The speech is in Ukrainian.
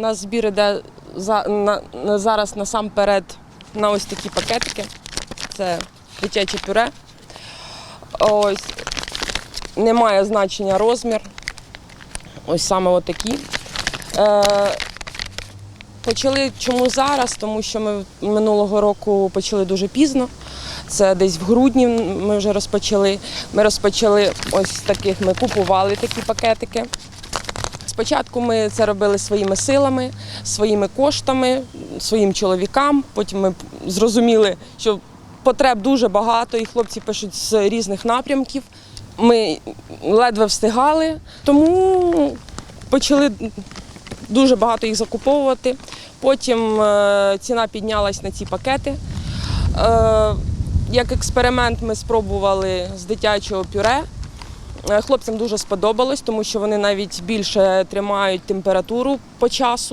У нас збір іде за, на, на, зараз насамперед на ось такі пакетики. Це дитяче пюре. Ось немає значення розмір. Ось саме отакі. Е, почали чому зараз? Тому що ми минулого року почали дуже пізно. Це десь в грудні ми вже розпочали. Ми розпочали ось таких, ми купували такі пакетики. Спочатку ми це робили своїми силами, своїми коштами, своїм чоловікам. Потім ми зрозуміли, що потреб дуже багато, і хлопці пишуть з різних напрямків. Ми ледве встигали, тому почали дуже багато їх закуповувати. Потім е, ціна піднялась на ці пакети. Е, Як експеримент ми спробували з дитячого пюре. Е, Хлопцям дуже сподобалось, тому що вони навіть більше тримають температуру по часу.